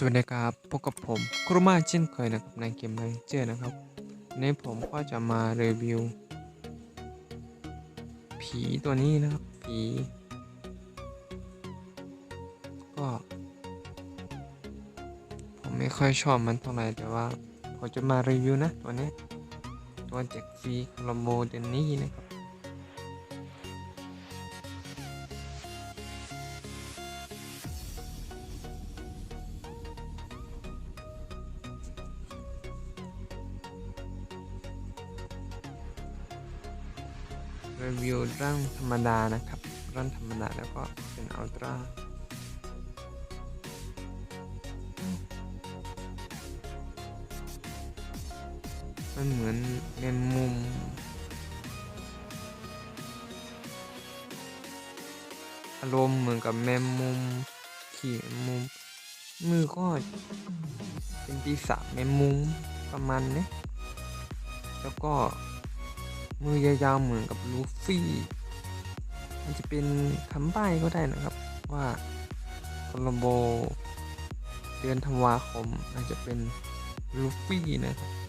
สวัสดีครับพบกับผมครูมาเช่นเคยนะครับในเกมไนเจอร์นะครับวันผมก็จะมารีวิว ผีตัวนี้นะครับ ผี ก็ ไม่ค่อยชอบมันเท่าไหร่แต่ว่าผมจะมารีวิวนะตัวนี้ ตัวแจกฟรีคอมโบเดนนี้นะครับรีวิวร่างธรรมดานะครับร่างธรรมดาแล้วก็เป็นอัลตร้า มันเหมือนเนมุมอารมณ์เหมือนกับแมมมุมขี่มมมุม มือก็เป็นปีศาจแมมมุมประมาณนี้แล้วก็มือยาวๆเหมือนกับลูฟี่มันจะเป็นคำใบ้ก็ได้นะครับว่าคอลโบเดือนธันวาคมอาจจะเป็นลูฟี่นะครับ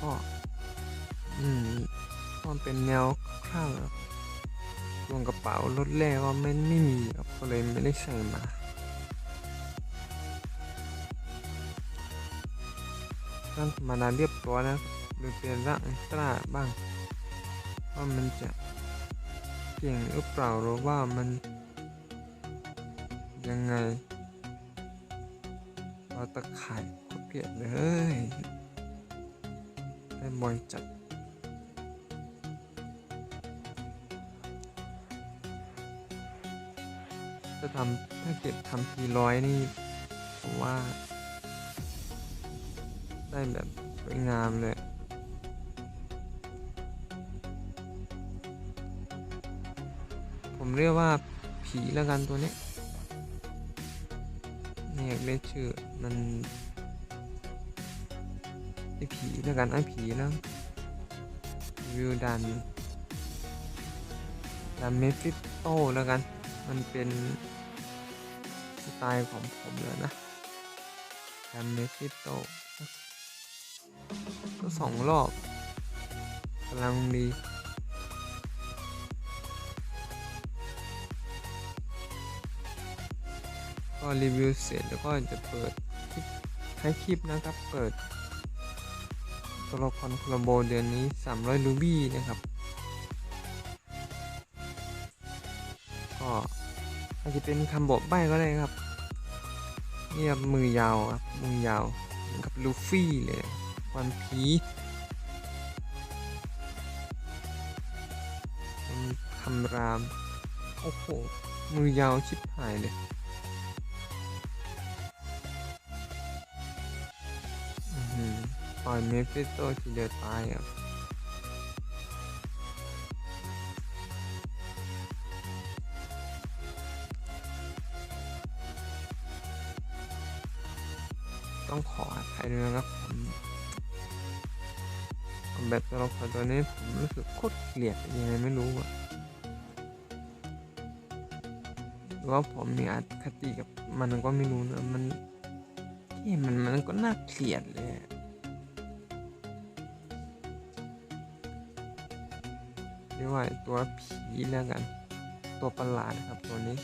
ก็ อืมมันเป็นแนวข้างครับรวงกระเป๋ารถแรกก็ไม่ไม่มีครับก็เลยไม่ได้ใส่มาร่างธรรมาเรียบร้อยนะหรือเป็นร่างอัลตร้าบ้างว่ามันจะเก่งหรือเปล่าหรือว่ามันยังไงเราตะข่ายก็เปลี่ยนเลย ได้บ่อยจัดจะทำถ้าเก็บทำทีร้อยนี่ผมว่า ได้แบบสวยงามเลยผมเรียกว่าผีล้วกันตัวนี้ไม่อยากเรียกชื่อมัน ไอผีแล้วกันไอผีแล้ววิวดันดันเมฟิโต้แล้วกัน มันเป็นสไตล์ของผมเลยนะดันเมฟิโต้ก็สองรอบกำลังดีก็รีวิวเสร็จแล้วก็จะเปิดคลิปให้คลิปนะครับ เปิด ตัวละครโคลโบเดือนนี้ 300ลูบี้นะครับ ก็อาจจะเป็นคำบอกใบ้ก็ได้ครับเนี่ยมือยาวครับ มือยาวเหมือนกับลูฟี่เลยวันพีคำราม โอ้โห มือยาวชิบหายเลย ต่อยเมฟิสโตทีเดียวตายอะต้องขออภัยด้วยนะครับผมผมแบบตัวละครตัวนี้ผมรู้สึกโคตรเกลียดยังไงไม่รู้อะหรือว่าผมมีอคติกับมันก็ไม่รู้นะมันที่มันมันก็น่าเกลียดเลย เรียกว่าตัวผีแล้วกัน ตัวประหลาดครับตัวนี้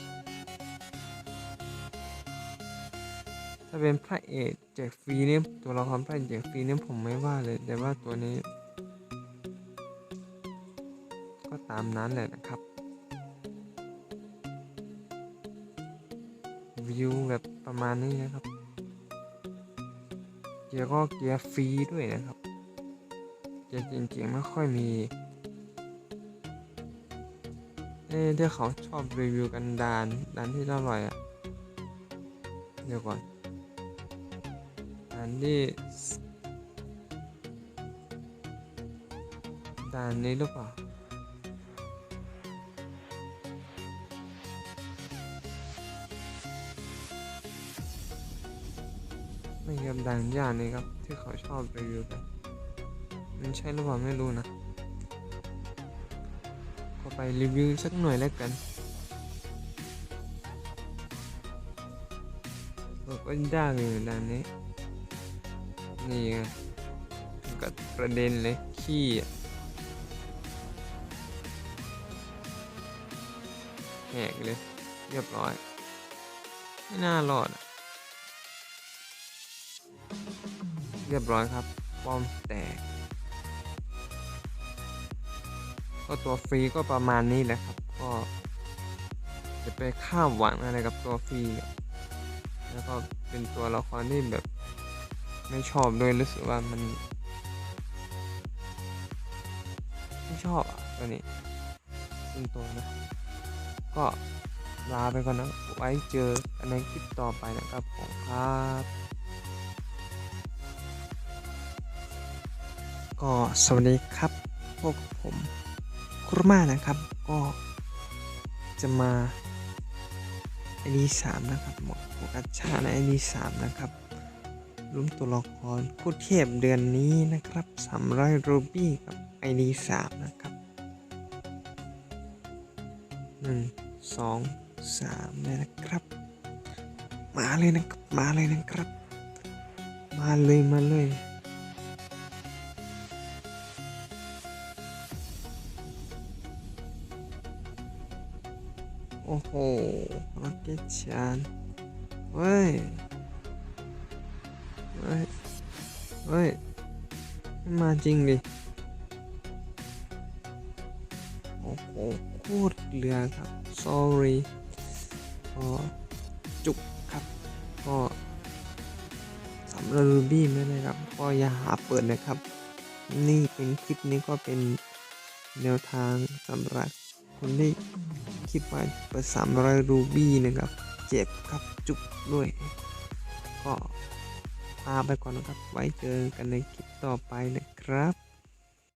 ถ้าเป็นพระเอกแจกฟรีเนี่ยตัวละครพระเอกแจกฟรีเนี่ยผมไม่ว่าเลย แต่ว่าตัวนี้ ก็ตามนั้นแหละนะครับ วิวแบบประมาณนี้นะครับเกียร์ก็เกียร์ฟรีด้วยนะครับเกียร์เก่งๆไม่ค่อยมี นี่ที่เขาชอบรีวิวกันดานดานที่อร่อยอะเดี๋ยวก่อนดานที่ดานนี้หรือเปล่าไม่ครับดังย่านนี้ครับ ที่เขาชอบรีวิวกันมันใช่หรือเปล่าไม่รู้นะ ก็ไปรีวิวสักหน่อยแล้วกันบอกว่ายากอยู่ด่านนี้ นี่ไงก็ประเด็นเลยขี้แหกเลย เรียบร้อย ไม่น่ารอด เรียบร้อยครับ ป้อมแตก ก็ตัวฟรีก็ประมาณนี้แหละครับ ก็จะไปคาดหวังอะไรกับตัวฟรีแล้วก็เป็นตัวละครที่แบบไม่ชอบด้วยรู้สึกว่ามัน ไม่ชอบอะตัวนี้ส่วนตัวนะ ก็ลาไปก่อนนะ ไว้เจอกันในคลิปต่อไปนะครับผมครับก็สวัสดีครับ พวกผม ครุมานะครับ ก็จะมา ID 3นะครับหมดโฟกัสชาใน ID 3นะครับรวมตัวละครคู่เทพเดือนนี้นะครับ300รูบี้กับ ID 3นะครับหนึ่งสองสามเลยนะครับ มาเลยนะครับ มาเลยนะครับ มาเลยมาเลย โอ้โหร็อกเก็ตชานเฮ้ยเฮ้ยเฮ้ย มาจริงดิ โอ้โหโคตรเรือครับ sorry ก็จุกครับ ก็สำหรับรูบี้ไม่ได้ครับ ก็อย่าหาเปิดนะครับ นี่เป็นคลิปนี้ก็เป็นแนวทางสำหรับคนที่ คิดว่าเปิดสามร้อยรูบี้นะครับเจ็บครับจุกด้วย ก็ลาไปก่อนนะครับ ไว้เจอกันในคลิปต่อไปนะครับ